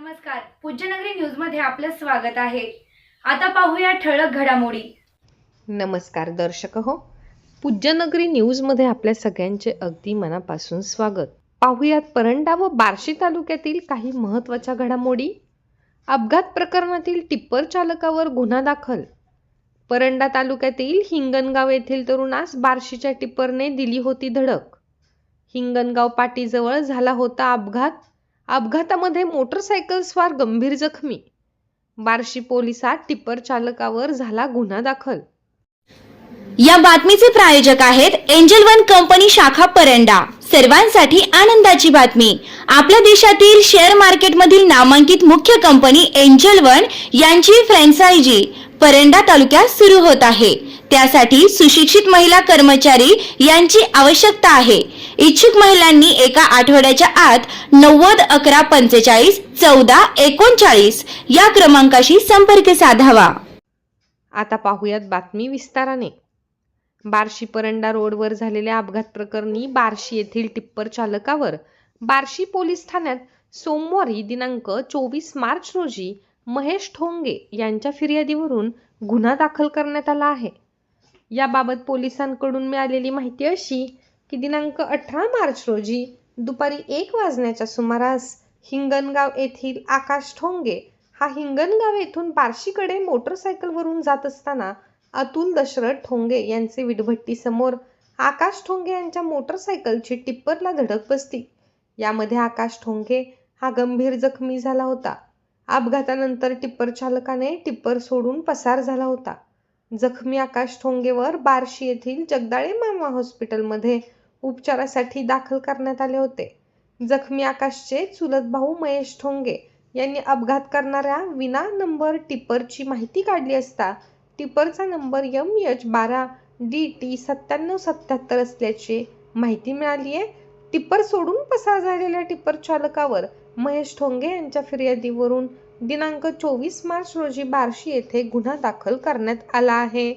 नमस्कार. पूज्यनगरी न्यूजमध्ये आपलं स्वागत आहे. आता पाहूया ठळक घडामोडी. नमस्कार दर्शक हो. पूज्यनगरी न्यूजमध्ये आपल्या सगळ्यांचे अगदी मनापासून स्वागत. पाहुयात परंडा व बार्शी तालुक्यातील काही महत्त्वाच्या घडामोडी. अपघात प्रकरणातील टिप्पर चालकावर गुन्हा दाखल. परंडा तालुक्यातील हिंगणगाव येथील तरुणास बार्शीच्या टिप्परने दिली होती धडक. हिंगणगाव पाटीजवळ झाला होता अपघात. अपघातामध्ये मोटरसायकल स्वार गंभीर जखमी. बार्शी पोलिसात टिप्पर चालकावर झाला गुन्हा दाखल. या बातमीचे प्रायोजक आहेत एंजल वन कंपनी शाखा परंडा. सर्वांसाठी आनंदाची बातमी. आपल्या देशातील शेअर मार्केटमधील नामांकित मुख्य कंपनी एंजल वन यांची फ्रँचायझी परंडा तालुक्यात सुरू होत आहे. त्यासाठी सुशिक्षित महिला कर्मचारी यांची आवश्यकता आहे. इच्छुक महिलांनी एका आठवड्याच्या आत नव्वद अकरा पंचेचाळीस चौदा एकोणचाळीस या क्रमांकाशी संपर्क साधावा. आता पाहूयात बातमी विस्ताराने. बार्शी परंडा रोडवर झालेल्या अपघात प्रकरणी बार्शी येथील टिप्पर चालकावर बार्शी पोलीस ठाण्यात सोमवारी दिनांक चोवीस मार्च रोजी महेश ठोंगे यांच्या फिर्यादीवरून गुन्हा दाखल करण्यात आला आहे. याबाबत पोलिसांकडून मिळालेली माहिती अशी की दिनांक अठरा मार्च रोजी दुपारी एक वाजण्याच्या सुमारास हिंगणगाव येथील आकाश ठोंगे हा हिंगणगाव येथून बार्शीकडे मोटरसायकलवरून जात असताना अतुल दशरथ ठोंगे यांचे विटभट्टीसमोर आकाश ठोंगे यांच्या मोटरसायकलची टिप्परला धडक बसती यामध्ये आकाश ठोंगे हा गंभीर जखमी झाला होता. अपघातानंतर टिप्पर चालकाने टिप्पर सोडून पसार झाला होता. जखमी आकाश ठोंगेवर बार्शी येथील जगदाळे मामा हॉस्पिटलमध्ये उपचारासाठी दाखल करण्यात आले होते. जखमी आकाशचे चुलत भाऊ महेश ठोंगे यांनी अपघात करणाऱ्या विना नंबर टिपरची माहिती काढली असता टिपरचा नंबर यम एच बारा डी टी सत्त्याण्णव सत्याहत्तर असल्याची माहिती मिळाली आहे टिप्पर सोडून पसार झालेल्या टिप्पर चालकावर महेश ठोंगे यांच्या फिर्यादीवरून दिनांक चोवीस मार्च रोजी बार्शी येथे गुन्हा दाखल करण्यात आला आहे.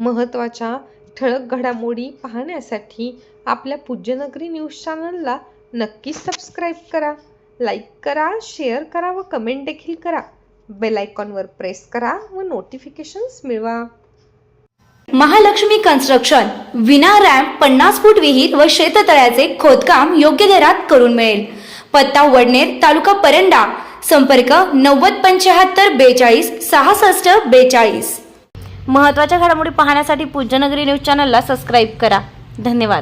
महत्त्वाच्या ठळक घडामोडी पाहण्यासाठी आपल्या पूज्यनगरी न्यूज चॅनलला नक्कीच सबस्क्राईब करा लाईक करा शेअर करा व कमेंट देखील करा. बेल आयकॉनवर प्रेस करा व नोटिफिकेशन्स मिळवा. महालक्ष्मी कन्स्ट्रक्शन विना रॅम्प पन्नास फूट विहीर व शेततळ्याचे खोदकाम योग्य दरात करून मिळेल. पत्ता वडनेर तालुका परंडा. संपर्क नव्वद पंच्याहत्तर बेचाळीस सहासष्ट बेचाळीस. महत्त्वाच्या घडामोडी पाहण्यासाठी पूज्यनगरी न्यूज चॅनलला सबस्क्राईब करा. धन्यवाद.